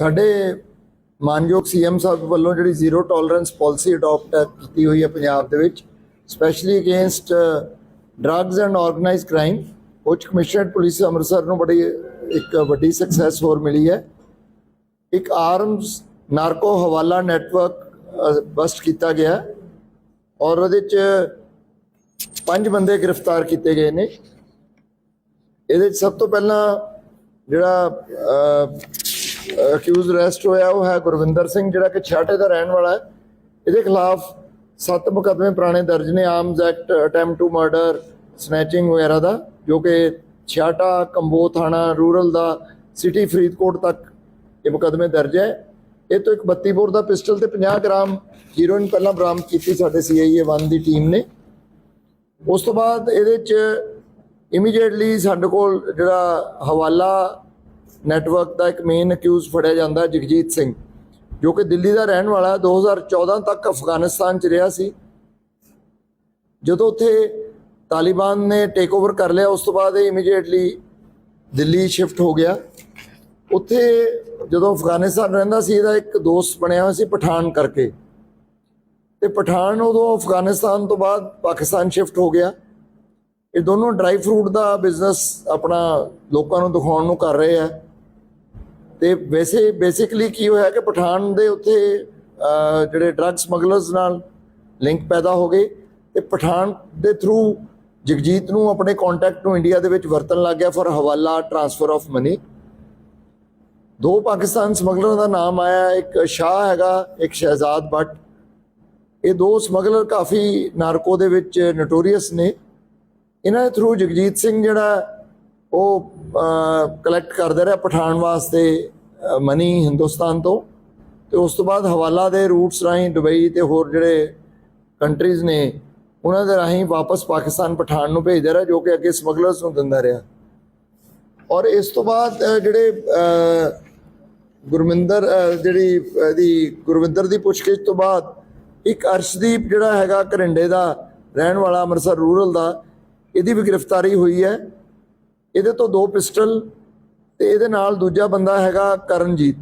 ਸਾਡੇ ਮਾਨਯੋਗ ਸੀਐਮ ਸਾਹਿਬ ਵੱਲੋਂ ਜਿਹੜੀ ਜ਼ੀਰੋ ਟੋਲਰੈਂਸ ਪਾਲਿਸੀ ਅਡਾਪਟ ਕੀਤੀ ਹੋਈ ਹੈ ਪੰਜਾਬ ਦੇ ਵਿੱਚ specially against drugs and organised crime ਉੱਚ ਕਮਿਸ਼ਨਰਡ ਪੁਲਿਸ ਅੰਮ੍ਰਿਤਸਰ ਨੂੰ ਬੜੀ ਇੱਕ ਵੱਡੀ ਸਕਸੈਸ ਹੋਰ ਮਿਲੀ ਹੈ। ਇੱਕ arms narco hawala network bust ਕੀਤਾ ਗਿਆ ਔਰ ਉਹਦੇ ਚ ਪੰਜ ਬੰਦੇ ਗ੍ਰਿਫਤਾਰ ਕੀਤੇ ਗਏ ਨੇ। ਇਹਦੇ 'ਚ ਸਭ ਤੋਂ ਪਹਿਲਾਂ ਜਿਹੜਾ ਅਕਿਊਜ਼ ਅਰੈਸਟ ਹੋਇਆ, ਉਹ ਹੈ ਗੁਰਵਿੰਦਰ ਸਿੰਘ, ਜਿਹੜਾ ਕਿ ਛਾਟੇ ਦਾ ਰਹਿਣ ਵਾਲਾ ਹੈ। ਇਹਦੇ ਖਿਲਾਫ ਸੱਤ ਮੁਕੱਦਮੇ ਪੁਰਾਣੇ ਦਰਜ ਨੇ arms act attempt to murder snatching ਵਗੈਰਾ ਦਾ, ਜੋ ਕਿ ਛਾਟਾ, ਕੰਬੋ ਥਾਣਾ, ਰੂਰਲ ਦਾ, ਸਿਟੀ ਫਰੀਦਕੋਟ ਤੱਕ ਇਹ ਮੁਕੱਦਮੇ ਦਰਜ ਹੈ। ਇਹ ਤੋਂ ਇੱਕ 32 ਬੋਰ ਦਾ ਪਿਸਟਲ ਤੇ 50 ਗ੍ਰਾਮ ਹੀਰੋਇਨ ਪਹਿਲਾਂ ਬਰਾਮਦ ਕੀਤੀ ਸਾਡੇ ਸੀਆਈਏ 1 ਦੀ ਟੀਮ ਨੇ। ਉਸ ਤੋਂ ਬਾਅਦ ਇਹਦੇ ਚ ਇਮੀਡੀਏਟਲੀ ਸਾਡੇ ਕੋਲ ਜਿਹੜਾ ਹਵਾਲਾ ਨੈਟਵਰਕ ਦਾ ਇੱਕ ਮੇਨ ਅਕਿਊਜ਼ ਫੜਿਆ ਜਾਂਦਾ ਜਗਜੀਤ ਸਿੰਘ, ਜੋ ਕਿ ਦਿੱਲੀ ਦਾ ਰਹਿਣ ਵਾਲਾ ਹੈ। 2014 ਤੱਕ ਅਫਗਾਨਿਸਤਾਨ ਚ ਰਿਹਾ ਸੀ। ਜਦੋਂ ਉੱਥੇ ਤਾਲਿਬਾਨ ਨੇ ਟੇਕ ਓਵਰ ਕਰ ਲਿਆ, ਉਸ ਤੋਂ ਬਾਅਦ ਇਹ ਇਮੀਡੀਏਟਲੀ ਦਿੱਲੀ ਸ਼ਿਫਟ ਹੋ ਗਿਆ। ਉੱਥੇ ਜਦੋਂ ਅਫਗਾਨਿਸਤਾਨ ਰਹਿੰਦਾ ਸੀ, ਇਹਦਾ ਇੱਕ ਦੋਸਤ ਬਣਿਆ ਹੋਇਆ ਸੀ ਪਠਾਨ ਕਰਕੇ। ਤੇ ਪਠਾਨ ਉਦੋਂ ਅਫਗਾਨਿਸਤਾਨ ਤੋਂ ਬਾਅਦ ਪਾਕਿਸਤਾਨ ਸ਼ਿਫਟ ਹੋ ਗਿਆ। ਇਹ ਦੋਨੋਂ ਡਰਾਈ ਫਰੂਟ ਦਾ ਬਿਜ਼ਨਸ ਆਪਣਾ ਲੋਕਾਂ ਨੂੰ ਦਿਖਾਉਣ ਨੂੰ ਕਰ ਰਹੇ ਆ। ਤੇ ਵੈਸੇ ਬੇਸਿਕਲੀ ਕੀ ਹੋਇਆ ਕਿ ਪਠਾਨ ਦੇ ਉੱਥੇ ਜਿਹੜੇ ਡਰੱਗ ਸਮਗਲਰਸ ਨਾਲ ਲਿੰਕ ਪੈਦਾ ਹੋ ਗਏ ਤੇ ਪਠਾਨ ਦੇ ਥਰੂ ਜਗਜੀਤ ਨੂੰ ਆਪਣੇ ਕੰਟੈਕਟ ਨੂੰ ਇੰਡੀਆ ਦੇ ਵਿੱਚ ਵਰਤਣ ਲੱਗ ਗਿਆ ਫॉर ਹਵਾਲਾ ਟ੍ਰਾਂਸਫਰ ਆਫ ਮਨੀ ਦੋ ਪਾਕਿਸਤਾਨ ਸਮਗਲਰਾਂ ਦਾ ਨਾਮ ਆਇਆ, ਇੱਕ ਸ਼ਾਹ ਹੈਗਾ, ਇੱਕ ਸ਼ਹਿਜ਼ਾਦ ਭੱਟ। ਇਹ ਦੋ ਸਮਗਲਰ ਕਾਫੀ ਨਾਰਕੋ ਦੇ ਵਿੱਚ ਨੋਟੋਰੀਅਸ ਨੇ। ਇਹਨਾਂ ਦੇ ਥਰੂ ਜਗਜੀਤ ਸਿੰਘ ਜਿਹੜਾ ਉਹ ਕਲੈਕਟ ਕਰਦਾ ਰਿਹਾ ਪਠਾਨ ਵਾਸਤੇ ਮਨੀ ਹਿੰਦੁਸਤਾਨ ਤੋਂ। ਤੇ ਉਸ ਤੋਂ ਬਾਅਦ ਹਵਾਲਾ ਦੇ ਰੂਟਸ ਰਾਹੀਂ ਦੁਬਈ ਤੇ ਹੋਰ ਜਿਹੜੇ ਕੰਟਰੀਜ਼ ਨੇ, ਉਹਨਾਂ ਦੇ ਰਾਹੀਂ ਵਾਪਸ ਪਾਕਿਸਤਾਨ ਪਠਾਨ ਨੂੰ ਭੇਜਦਾ ਰਿਹਾ, ਜੋ ਕਿ ਅੱਗੇ ਸਮਗਲਰਸ ਨੂੰ ਦਿੰਦਾ ਰਿਹਾ। ਔਰ ਇਸ ਤੋਂ ਬਾਅਦ ਜਿਹੜੇ ਗੁਰਮਿੰਦਰ ਜਿਹੜੀ ਇਹਦੀ ਗੁਰਵਿੰਦਰ ਦੀ ਪੁੱਛਗਿੱਛ ਤੋਂ ਬਾਅਦ, ਇੱਕ ਅਰਸ਼ਦੀਪ ਜਿਹੜਾ ਹੈਗਾ ਘਰਿੰਡੇ ਦਾ, ਰਹਿਣ ਵਾਲਾ ਅੰਮ੍ਰਿਤਸਰ ਰੂਰਲ ਦਾ, ਇਹਦੀ ਵੀ ਗ੍ਰਿਫਤਾਰੀ ਹੋਈ ਹੈ। ਇਹਦੇ ਤੋਂ ਦੋ ਪਿਸਟਲ ਤੇ ਇਹਦੇ ਨਾਲ ਦੂਜਾ ਬੰਦਾ ਹੈਗਾ ਕਰਨਜੀਤ।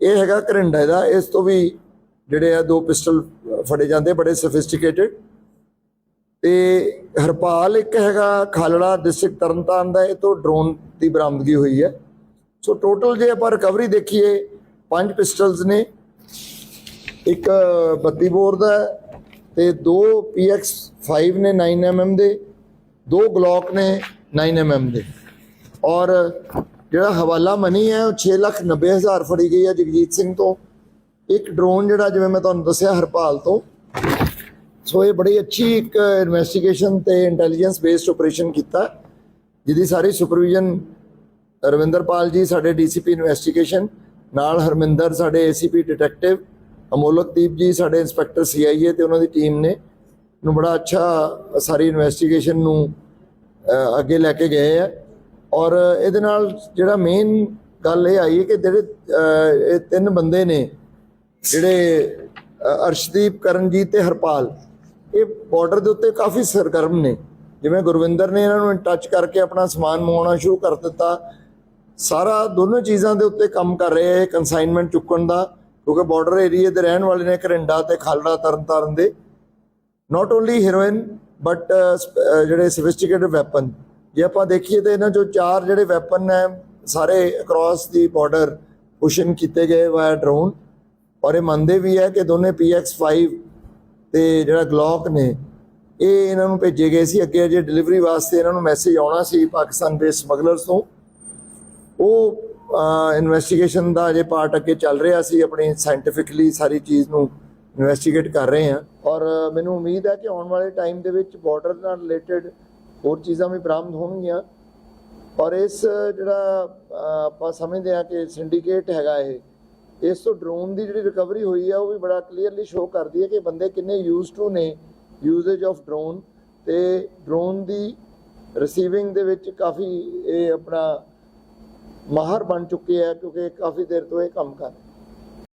ਇਹ ਹੈਗਾ ਘਰਿੰਡੇ ਦਾ ਇਸ ਤੋਂ ਵੀ ਜਿਹੜੇ ਆ ਦੋ ਪਿਸਟਲ ਫੜੇ ਜਾਂਦੇ, ਬੜੇ ਸਫਿਸਟੀਕੇਟਿਡ ਤੇ ਹਰਪਾਲ ਇੱਕ ਹੈਗਾ ਖਾਲੜਾ ਡਿਸਟ੍ਰਿਕਟ ਤਰਨਤਾਰਨ ਦਾ। ਇਹ ਤੋਂ ਡਰੋਨ ਦੀ ਬਰਾਮਦਗੀ ਹੋਈ ਹੈ। ਸੋ ਟੋਟਲ ਜੇ ਆਪਾਂ ਰਿਕਵਰੀ ਦੇਖੀਏ, ਪੰਜ ਪਿਸਟਲਸ ਨੇ। ਇੱਕ 32 ਬੋਰ ਦਾ ਹੈ ਤੇ ਦੋ PX5 ਨੇ 9mm ਦੇ। ਦੋ ਗਲੌਕ ਨੇ। 9mm ਦੇ। ਔਰ ਜਿਹੜਾ ਹਵਾਲਾ ਮਨੀ ਹੈ, ਉਹ 690000 ਫੜੀ ਗਈ ਹੈ ਜਗਜੀਤ ਸਿੰਘ ਤੋਂ। ਇੱਕ ਡਰੋਨ ਜਿਹੜਾ ਜਿਵੇਂ ਮੈਂ ਤੁਹਾਨੂੰ ਦੱਸਿਆ ਹਰਪਾਲ ਤੋਂ। ਸੋ ਇਹ ਬੜੀ ਅੱਛੀ ਇੱਕ ਇਨਵੈਸਟੀਗੇਸ਼ਨ ਤੇ ਇੰਟੈਲੀਜੈਂਸ ਬੇਸਡ ਆਪਰੇਸ਼ਨ ਕੀਤਾ। ਜਿਹਦੀ ਸਾਰੀ ਸੁਪਰਵੀਜ਼ਨ ਰਵਿੰਦਰਪਾਲ ਜੀ, ਸਾਡੇ ਡੀਸੀਪੀ ਇਨਵੈਸਟੀਗੇਸ਼ਨ ਨਾਲ ਹਰਮਿੰਦਰ, ਸਾਡੇ ਏਸੀਪੀ ਡਿਟੈਕਟਿਵ ਅਮੋਲਕਦੀਪ ਜੀ, ਸਾਡੇ ਇੰਸਪੈਕਟਰ ਸੀਆਈਏ ਤੇ ਉਹਨਾਂ ਦੀ ਟੀਮ ਨੇ। ਨੂੰ ਬੜਾ ਅੱਛਾ ਸਾਰੀ ਇਨਵੈਸਟੀਗੇਸ਼ਨ ਨੂੰ ਅੱਗੇ ਲੈ ਕੇ ਗਏ ਆ। ਔਰ ਇਹਦੇ ਨਾਲ ਜਿਹੜਾ ਮੇਨ ਗੱਲ ਇਹ ਆਈ ਹੈ ਕਿ ਜਿਹੜੇ ਇਹ ਤਿੰਨ ਬੰਦੇ ਨੇ, ਜਿਹੜੇ ਅਰਸ਼ਦੀਪ, ਕਰਨਜੀਤ ਤੇ ਹਰਪਾਲ, ਇਹ ਬਾਰਡਰ ਦੇ ਉੱਤੇ ਕਾਫੀ ਸਰਗਰਮ ਨੇ। ਜਿਵੇਂ ਗੁਰਵਿੰਦਰ ਨੇ ਇਹਨਾਂ ਨੂੰ ਟੱਚ ਕਰਕੇ ਆਪਣਾ ਸਮਾਨ ਮੰਗਵਾਉਣਾ ਸ਼ੁਰੂ ਕਰ ਦਿੱਤਾ। ਸਾਰਾ ਦੋਨੋਂ ਚੀਜ਼ਾਂ ਦੇ ਉੱਤੇ ਕੰਮ ਕਰ ਰਹੇ ਹੈ ਕਨਸਾਈਨਮੈਂਟ ਚੁੱਕਣ ਦਾ, ਕਿਉਂਕਿ ਬਾਰਡਰ ਏਰੀਆ ਦੇ ਰਹਿਣ ਵਾਲੇ ਨੇ ਕਰਿੰਡਾ ਤੇ ਖਾਲੜਾ ਤਰਨਤਾਰਨ ਦੇ। Not only heroin but uh, uh, ਜਿਹੜੇ ਸੋਫਿਸਟੀਕੇਟਡ ਵੈਪਨ ਜੇ ਆਪਾਂ ਦੇਖੀਏ ਤਾਂ ਇਹਨਾਂ ਚੋਂ ਚਾਰ ਜਿਹੜੇ ਵੈਪਨ ਹੈ, ਸਾਰੇ ਅਕ੍ਰੋਸ ਦੀ ਬਾਰਡਰ ਪੁਸ਼ਨ ਕੀਤੇ ਗਏ ਵਾਇਆ ਡਰੋਨ ਔਰ ਇਹ ਮੰਨਦੇ ਵੀ ਹੈ ਕਿ ਦੋਨੇ PX5 ਤੇ ਜਿਹੜਾ ਗਲੌਕ ਨੇ, ਇਹ ਇਹਨਾਂ ਨੂੰ ਭੇਜੇ ਗਏ ਸੀ। ਅੱਗੇ ਜੇ ਡਿਲੀਵਰੀ ਵਾਸਤੇ ਇਹਨਾਂ ਨੂੰ ਮੈਸੇਜ ਆਉਣਾ ਸੀ ਪਾਕਿਸਤਾਨ ਬੇਸ ਸਮਗਲਰਸ ਤੋਂ। ਉਹ ਇਨਵੈਸਟੀਗੇਸ਼ਨ ਦਾ ਜੇ ਪਾਰਟ ਅੱਗੇ ਚੱਲ ਰਿਹਾ ਸੀ, ਆਪਣੀ ਸਾਇੰਟੀਫਿਕਲੀ ਸਾਰੀ ਚੀਜ਼ ਨੂੰ ਇਨਵੈਸਟੀਗੇਟ ਕਰ ਰਹੇ ਹਾਂ। ਔਰ ਮੈਨੂੰ ਉਮੀਦ ਹੈ ਕਿ ਆਉਣ ਵਾਲੇ ਟਾਈਮ ਦੇ ਵਿੱਚ ਬਾਰਡਰ ਨਾਲ ਰਿਲੇਟਡ ਹੋਰ ਚੀਜ਼ਾਂ ਵੀ ਬਰਾਮਦ ਹੋਣਗੀਆਂ। ਔਰ ਇਸ, ਜਿਹੜਾ ਆਪਾਂ ਸਮਝਦੇ ਹਾਂ ਕਿ ਸਿੰਡੀਕੇਟ ਹੈਗਾ ਇਹ, ਇਸ ਤੋਂ ਡਰੋਨ ਦੀ ਜਿਹੜੀ ਰਿਕਵਰੀ ਹੋਈ ਹੈ ਉਹ ਵੀ ਬੜਾ ਕਲੀਅਰਲੀ ਸ਼ੋਅ ਕਰਦੀ ਹੈ ਕਿ ਬੰਦੇ ਕਿੰਨੇ ਯੂਜ਼ ਟੂ ਨੇ ਯੂਜ਼ੇਜ ਆਫ ਡਰੋਨ ਤੇ ਡਰੋਨ ਦੀ ਰਿਸੀਵਿੰਗ ਦੇ ਵਿੱਚ ਕਾਫੀ ਇਹ ਆਪਣਾ ਮਾਹਰ ਬਣ ਚੁੱਕੇ ਆ, ਕਿਉਂਕਿ ਕਾਫੀ ਦੇਰ ਤੋਂ ਇਹ ਕੰਮ ਕਰ